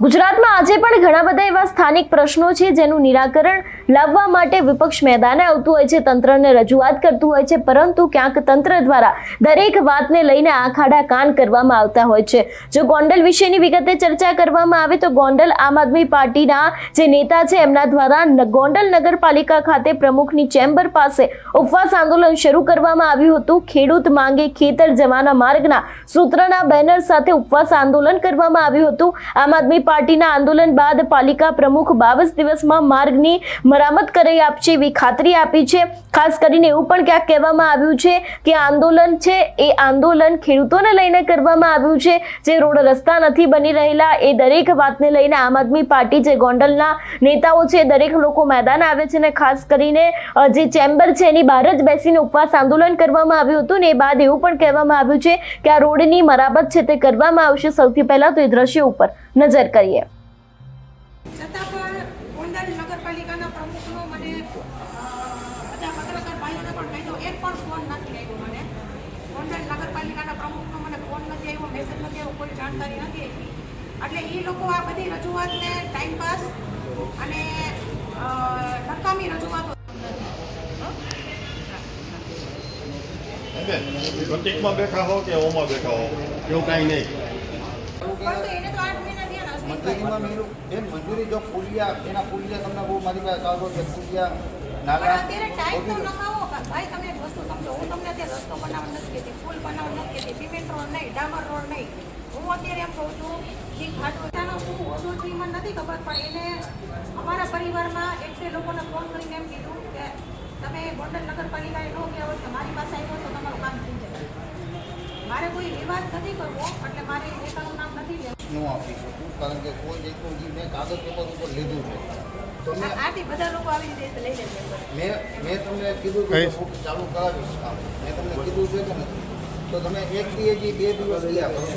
ગુજરાતમાં આજે પણ ઘણા બધા એવા સ્થાનિક પ્રશ્નો છે જેનું નિરાકરણ લાવવા માટે વિપક્ષ મેદાને આવતું હોય છે, તંત્રને રજૂઆત કરતું હોય છે, પરંતુ ક્યાંક તંત્ર દ્વારા દરેક વાતને લઈને આખાડા કાન કરવામાં આવતા હોય છે. જો ગોંડલ વિશેની વિગતે ચર્ચા કરવામાં આવે તો ગોંડલ આમ આદમી પાર્ટીના જે નેતા છે, એમના દ્વારા ગોંડલ નગરપાલિકા ખાતે પ્રમુખની ચેમ્બર પાસે ઉપવાસ આંદોલન શરૂ કરવામાં આવ્યું હતું. ખેડૂત માંગે ખેતર જવાના માર્ગના સૂત્રના બેનર સાથે ઉપવાસ આંદોલન કરવામાં આવ્યું હતું. આમ આદમી પાર્ટીના આંદોલન બાદ પાલિકા પ્રમુખ બાવીસ દિવસમાં માર્ગની મરામત કરી આપશે એવી ખાતરી આપી છે. ખાસ કરીને એવું પણ ક્યાંક કહેવામાં આવ્યું છે કે આંદોલન છે એ આંદોલન ખેડૂતોને લઈને કરવામાં આવ્યું છે. જે રોડ રસ્તા નથી બની રહેલા એ દરેક વાતને લઈને આમ આદમી પાર્ટી જે ગોંડલના નેતાઓ છે, દરેક લોકો મેદાન આવે છે અને ખાસ કરીને જે ચેમ્બર છે એની બહાર જ બેસીને ઉપવાસ આંદોલન કરવામાં આવ્યું હતું ને એ બાદ એવું પણ કહેવામાં આવ્યું છે કે આ રોડની મરામત છે તે કરવામાં આવશે. સૌથી પહેલા તો એ દ્રશ્ય ઉપર નજર કરીએ. છતાં પણ ગોંડલ નગરપાલિકાના પ્રમુખનો મને બધા પત્રકાર ભાઈઓને પણ કહ્યું એક પણ ફોન નથી આવ્યો મને. ગોંડલ નગરપાલિકાના પ્રમુખનો મને ફોન નથી આવ્યો મેસેજ નથી આવ્યો કોઈ જાણકારી નથી આવી એટલે એ લોકો આ બધી રજૂઆતને ટાઈમપાસ અને અ, નકામી રજૂઆતો બેઠા હો કે ઓમાં બેઠા હો? એવું કાંઈ નહીં. મંજૂરીમાં. મેળવું બેન મંજૂરી જો પુલિયા એના પુલિયા તમને બહુ મારી પાસે કાગળ છે પુલિયા નાલા ભાઈ તમે એક વસ્તુ સમજો, હું તમને અત્યારે રસ્તો બનાવવા નથી કહેતી, પુલ બનાવવા નથી કહેતી રોડ નહીં, ડામર રોડ નહીં હું અત્યારે એમ કહું છું કે ખાટોટાનો શું હોદ્દો છે મને નથી ખબર, પણ એને અમારા પરિવારમાં એક લોકોને ફોન કરીને એમ કીધું કે તમે ગોંડલ નગરપાલિકાએ ન ગયા હોય તો મારી પાસે આવ્યો તો તમારું કામ થઈ જાય મારે કોઈ વિવાદ નથી કરવો એટલે મારે નેતાનું નામ નથી લેવું. ન આપી શકું કારણ કે કોઈ એક જે મેં કાગળ પેપર ઉપર લીધું છે. તો મેં આથી બધા લોકો આવી રીતે લઈ લે મેં મેં તમને કીધું કે ચાલુ કરાવીશ. કામ મેં તમને કીધું છે કે નથી? તો તમે એક દી હજી બે દિવસ ગયા કરો